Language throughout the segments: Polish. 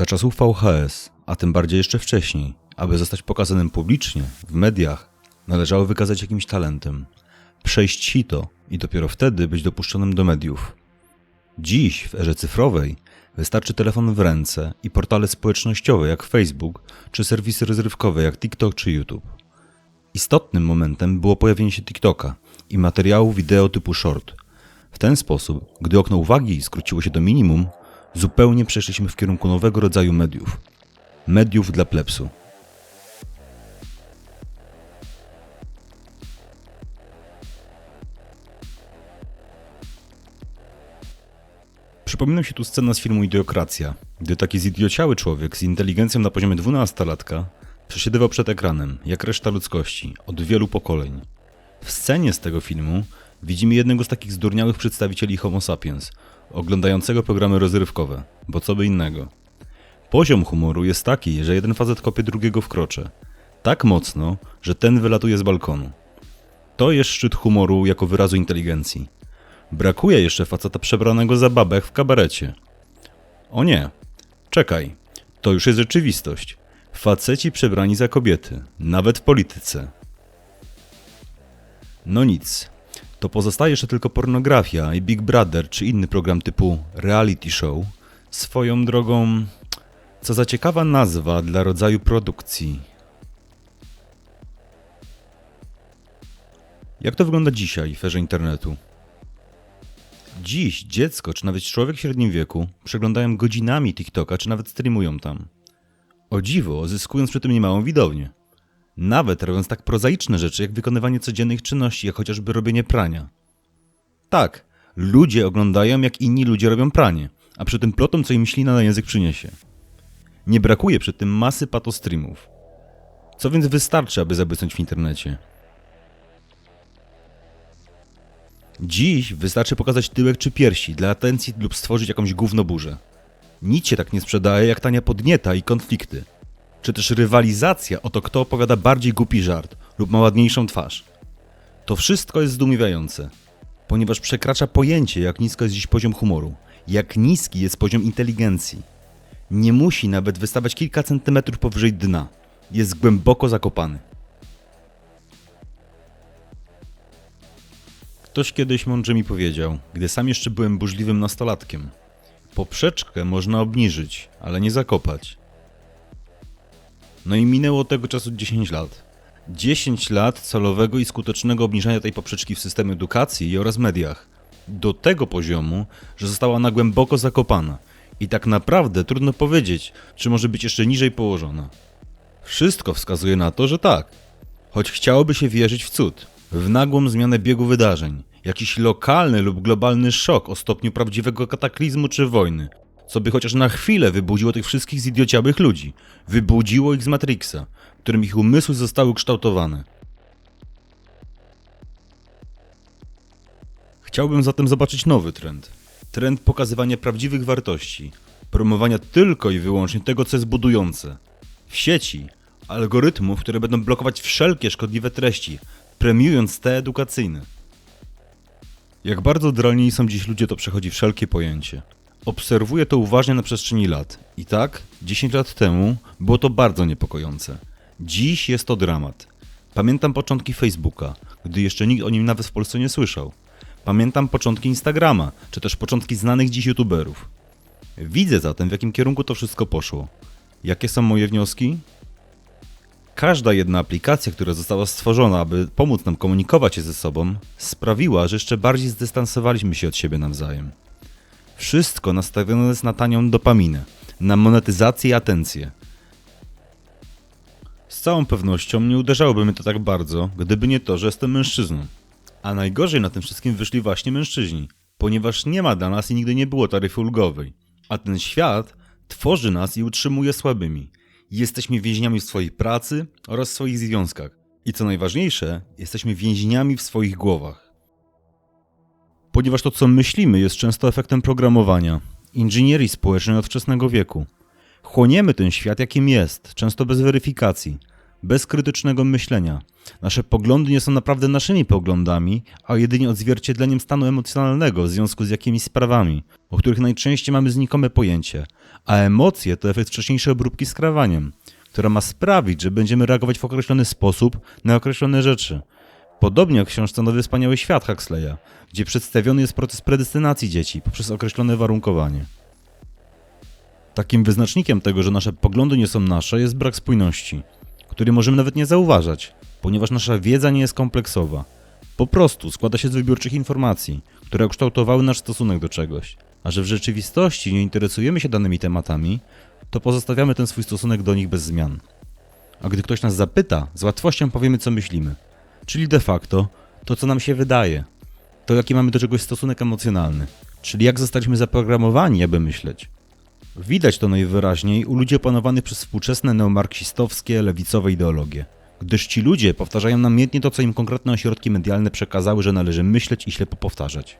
Za czasów VHS, a tym bardziej jeszcze wcześniej, aby zostać pokazanym publicznie, w mediach, należało wykazać jakimś talentem, przejść sito i dopiero wtedy być dopuszczonym do mediów. Dziś, w erze cyfrowej, wystarczy telefon w ręce i portale społecznościowe jak Facebook, czy serwisy rozrywkowe jak TikTok czy YouTube. Istotnym momentem było pojawienie się TikToka i materiału wideo typu short. W ten sposób, gdy okno uwagi skróciło się do minimum, zupełnie przeszliśmy w kierunku nowego rodzaju mediów. Mediów dla plebsu. Przypomina mi się tu scena z filmu Idiokracja, gdy taki zidiociały człowiek z inteligencją na poziomie dwunastolatka przesiedywał przed ekranem, jak reszta ludzkości, od wielu pokoleń. W scenie z tego filmu widzimy jednego z takich zdurniałych przedstawicieli Homo sapiens, oglądającego programy rozrywkowe, bo co by innego. Poziom humoru jest taki, że jeden facet kopie drugiego w krocze. Tak mocno, że ten wylatuje z balkonu. To jest szczyt humoru jako wyrazu inteligencji. Brakuje jeszcze faceta przebranego za babę w kabarecie. O nie, czekaj, to już jest rzeczywistość. Faceci przebrani za kobiety, nawet w polityce. No nic, to pozostaje jeszcze tylko pornografia i Big Brother czy inny program typu reality show. Swoją drogą, co za ciekawa nazwa dla rodzaju produkcji. Jak to wygląda dzisiaj w erze internetu? Dziś dziecko, czy nawet człowiek w średnim wieku przeglądają godzinami TikToka, czy nawet streamują tam. O dziwo, zyskując przy tym niemałą widownię. Nawet robiąc tak prozaiczne rzeczy, jak wykonywanie codziennych czynności, jak chociażby robienie prania. Tak, ludzie oglądają, jak inni ludzie robią pranie, a przy tym plotą, co im ślina na język przyniesie. Nie brakuje przy tym masy patostreamów. Co więc wystarczy, aby zabłysnąć w internecie? Dziś wystarczy pokazać tyłek czy piersi dla atencji lub stworzyć jakąś gównoburzę. Nic się tak nie sprzedaje jak tania podnieta i konflikty. Czy też rywalizacja o to, kto opowiada bardziej głupi żart lub ma ładniejszą twarz. To wszystko jest zdumiewające, ponieważ przekracza pojęcie, jak nisko jest dziś poziom humoru, jak niski jest poziom inteligencji. Nie musi nawet wystawać kilka centymetrów powyżej dna. Jest głęboko zakopany. Ktoś kiedyś mądrze mi powiedział, gdy sam jeszcze byłem burzliwym nastolatkiem. Poprzeczkę można obniżyć, ale nie zakopać. No i minęło tego czasu 10 lat. 10 lat celowego i skutecznego obniżania tej poprzeczki w systemie edukacji oraz mediach. Do tego poziomu, że została ona głęboko zakopana. I tak naprawdę trudno powiedzieć, czy może być jeszcze niżej położona. Wszystko wskazuje na to, że tak. Choć chciałoby się wierzyć w cud, w nagłą zmianę biegu wydarzeń, jakiś lokalny lub globalny szok o stopniu prawdziwego kataklizmu czy wojny, co by chociaż na chwilę wybudziło tych wszystkich zidiociałych ludzi, wybudziło ich z Matrixa, którym ich umysły zostały kształtowane. Chciałbym zatem zobaczyć nowy trend. Trend pokazywania prawdziwych wartości, promowania tylko i wyłącznie tego, co jest budujące. W sieci algorytmów, które będą blokować wszelkie szkodliwe treści, premiując te edukacyjne. Jak bardzo oddaleni są dziś ludzie, to przechodzi wszelkie pojęcie. Obserwuję to uważnie na przestrzeni lat. I tak, 10 lat temu było to bardzo niepokojące. Dziś jest to dramat. Pamiętam początki Facebooka, gdy jeszcze nikt o nim nawet w Polsce nie słyszał. Pamiętam początki Instagrama, czy też początki znanych dziś youtuberów. Widzę zatem, w jakim kierunku to wszystko poszło. Jakie są moje wnioski? Każda jedna aplikacja, która została stworzona, aby pomóc nam komunikować się ze sobą, sprawiła, że jeszcze bardziej zdystansowaliśmy się od siebie nawzajem. Wszystko nastawione jest na tanią dopaminę, na monetyzację i atencję. Z całą pewnością nie uderzałoby mnie to tak bardzo, gdyby nie to, że jestem mężczyzną. A najgorzej na tym wszystkim wyszli właśnie mężczyźni, ponieważ nie ma dla nas i nigdy nie było taryfy ulgowej. A ten świat tworzy nas i utrzymuje słabymi. Jesteśmy więźniami w swojej pracy oraz w swoich związkach. I co najważniejsze, jesteśmy więźniami w swoich głowach. Ponieważ to, co myślimy, jest często efektem programowania, inżynierii społecznej od wczesnego wieku. Chłoniemy ten świat, jakim jest, często bez weryfikacji. bez krytycznego myślenia. Nasze poglądy nie są naprawdę naszymi poglądami, a jedynie odzwierciedleniem stanu emocjonalnego w związku z jakimiś sprawami, o których najczęściej mamy znikome pojęcie, a emocje to efekt wcześniejszej obróbki skrawaniem, która ma sprawić, że będziemy reagować w określony sposób na określone rzeczy. Podobnie jak w książce Nowy Wspaniały Świat Huxleya, gdzie przedstawiony jest proces predestynacji dzieci poprzez określone warunkowanie. Takim wyznacznikiem tego, że nasze poglądy nie są nasze, jest brak spójności, który możemy nawet nie zauważać, ponieważ nasza wiedza nie jest kompleksowa. Po prostu składa się z wybiórczych informacji, które ukształtowały nasz stosunek do czegoś. A że w rzeczywistości nie interesujemy się danymi tematami, to pozostawiamy ten swój stosunek do nich bez zmian. A gdy ktoś nas zapyta, z łatwością powiemy, co myślimy. Czyli de facto to, co nam się wydaje. To, jaki mamy do czegoś stosunek emocjonalny. Czyli jak zostaliśmy zaprogramowani, aby myśleć. Widać to najwyraźniej u ludzi opanowanych przez współczesne neomarksistowskie, lewicowe ideologie. Gdyż ci ludzie powtarzają namiętnie to, co im konkretne ośrodki medialne przekazały, że należy myśleć i ślepo powtarzać.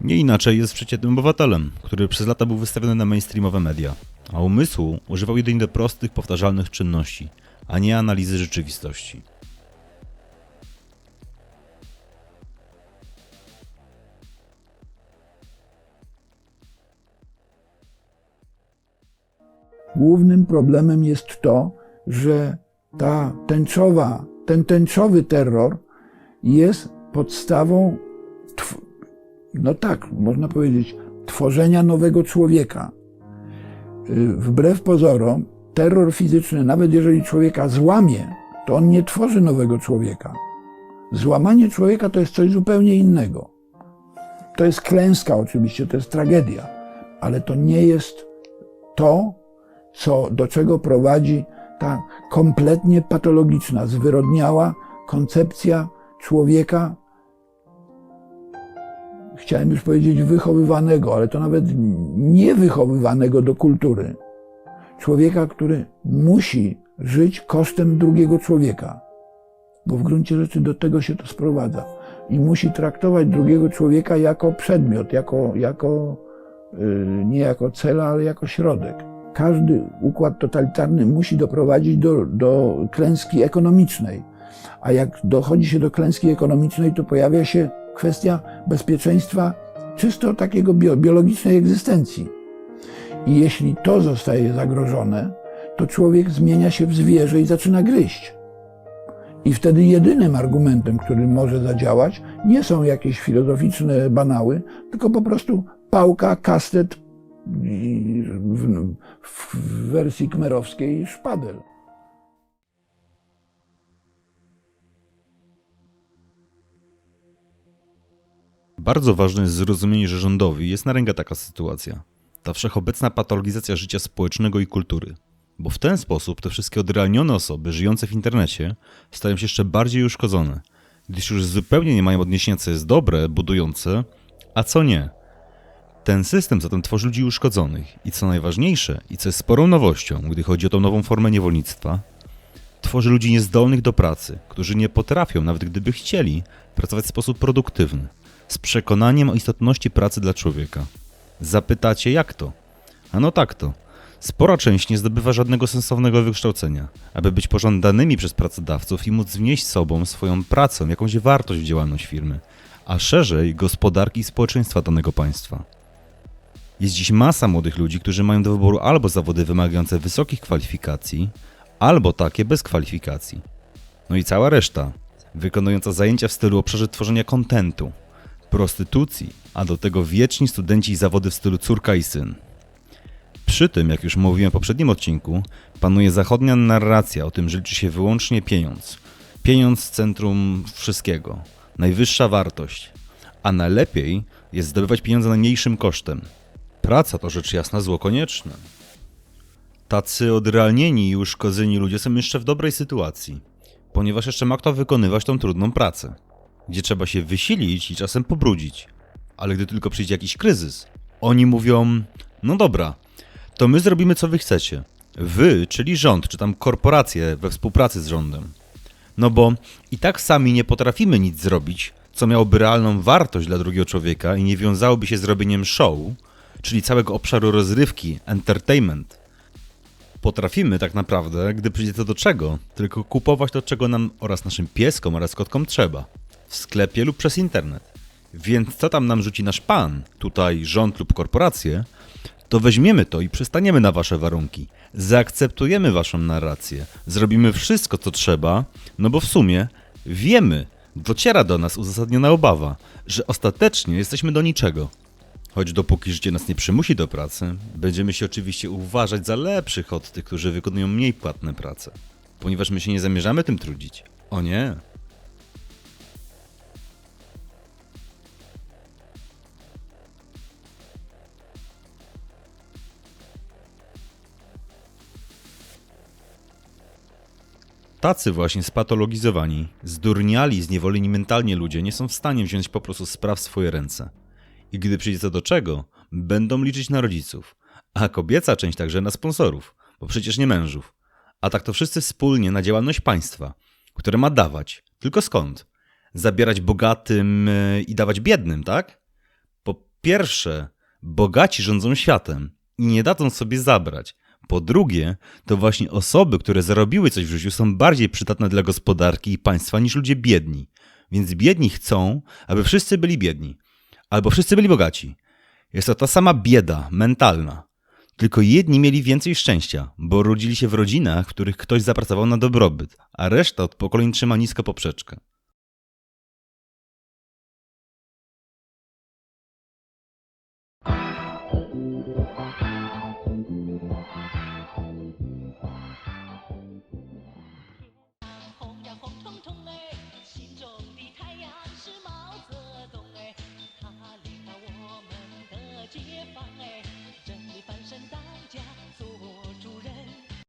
Nie inaczej jest przeciętnym obywatelem, który przez lata był wystawiony na mainstreamowe media, a umysłu używał jedynie do prostych, powtarzalnych czynności, a nie analizy rzeczywistości. Głównym problemem jest to, że ta tęczowa, ten tęczowy terror jest podstawą, no tak, można powiedzieć, tworzenia nowego człowieka. Y, Wbrew pozorom, terror fizyczny, nawet jeżeli człowieka złamie, to on nie tworzy nowego człowieka. Złamanie człowieka to jest coś zupełnie innego. To jest klęska, oczywiście, to jest tragedia, ale to nie jest to, co, do czego prowadzi ta kompletnie patologiczna, zwyrodniała koncepcja człowieka, chciałem już powiedzieć wychowywanego, ale to nawet nie wychowywanego do kultury. Człowieka, który musi żyć kosztem drugiego człowieka, bo w gruncie rzeczy do tego się to sprowadza. I musi traktować drugiego człowieka jako przedmiot, jako, jako yy, nie jako cel, ale jako środek każdy układ totalitarny musi doprowadzić do, do klęski ekonomicznej. A jak dochodzi się do klęski ekonomicznej, to pojawia się kwestia bezpieczeństwa czysto takiego bio, biologicznej egzystencji. I jeśli to zostaje zagrożone, to człowiek zmienia się w zwierzę i zaczyna gryźć. I wtedy jedynym argumentem, który może zadziałać, nie są jakieś filozoficzne banały, tylko po prostu pałka, kastet, w, w wersji kmerowskiej szpadel. Bardzo ważne jest zrozumienie, że rządowi jest na rękę taka sytuacja. Ta wszechobecna patologizacja życia społecznego i kultury. Bo w ten sposób te wszystkie odrealnione osoby żyjące w internecie stają się jeszcze bardziej uszkodzone, gdyż już zupełnie nie mają odniesienia, co jest dobre, budujące, a co nie. Ten system zatem tworzy ludzi uszkodzonych i co najważniejsze, i co jest sporą nowością, gdy chodzi o tą nową formę niewolnictwa, tworzy ludzi niezdolnych do pracy, którzy nie potrafią, nawet gdyby chcieli, pracować w sposób produktywny, z przekonaniem o istotności pracy dla człowieka. Zapytacie, jak to? A no tak to. Spora część nie zdobywa żadnego sensownego wykształcenia, aby być pożądanymi przez pracodawców i móc wnieść sobą swoją pracą jakąś wartość w działalność firmy, a szerzej gospodarki i społeczeństwa danego państwa. Jest dziś masa młodych ludzi, którzy mają do wyboru albo zawody wymagające wysokich kwalifikacji, albo takie bez kwalifikacji. No i cała reszta, wykonująca zajęcia w stylu obszarze tworzenia kontentu, prostytucji, a do tego wieczni studenci i zawody w stylu córka i syn. Przy tym, jak już mówiłem w poprzednim odcinku, panuje zachodnia narracja o tym, że liczy się wyłącznie pieniądz. Pieniądz w centrum wszystkiego, najwyższa wartość, a najlepiej jest zdobywać pieniądze najmniejszym kosztem – Praca to rzecz jasna zło konieczne. Tacy odrealnieni i uszkodzeni ludzie są jeszcze w dobrej sytuacji, ponieważ jeszcze ma kto wykonywać tą trudną pracę, gdzie trzeba się wysilić i czasem pobrudzić. Ale gdy tylko przyjdzie jakiś kryzys, oni mówią: No dobra, to my zrobimy co wy chcecie. Wy, czyli rząd, czy tam korporacje we współpracy z rządem. No bo i tak sami nie potrafimy nic zrobić, co miałoby realną wartość dla drugiego człowieka i nie wiązałoby się z robieniem show, czyli całego obszaru rozrywki, entertainment. Potrafimy tak naprawdę, gdy przyjdzie to do czego, tylko kupować to, czego nam oraz naszym pieskom oraz kotkom trzeba. W sklepie lub przez internet. Więc co tam nam rzuci nasz pan, tutaj rząd lub korporacje, to weźmiemy to i przystaniemy na wasze warunki. Zaakceptujemy waszą narrację. Zrobimy wszystko, co trzeba, no bo w sumie wiemy, dociera do nas uzasadniona obawa, że ostatecznie jesteśmy do niczego. Choć dopóki życie nas nie przymusi do pracy, będziemy się oczywiście uważać za lepszych od tych, którzy wykonują mniej płatne prace. Ponieważ my się nie zamierzamy tym trudzić. O nie. Tacy właśnie spatologizowani, zdurniali, zniewoleni mentalnie ludzie nie są w stanie wziąć po prostu spraw w swoje ręce. I gdy przyjdzie co do czego, będą liczyć na rodziców, a kobieca część także na sponsorów, bo przecież nie mężów. A tak to wszyscy wspólnie na działalność państwa, które ma dawać. Tylko skąd? Zabierać bogatym yy, i dawać biednym, tak? Po pierwsze, bogaci rządzą światem i nie dadzą sobie zabrać. Po drugie, to właśnie osoby, które zarobiły coś w życiu, są bardziej przydatne dla gospodarki i państwa niż ludzie biedni. Więc biedni chcą, aby wszyscy byli biedni, albo wszyscy byli bogaci. Jest to ta sama bieda mentalna. Tylko jedni mieli więcej szczęścia, bo rodzili się w rodzinach, w których ktoś zapracował na dobrobyt, a reszta od pokoleń trzyma nisko poprzeczkę.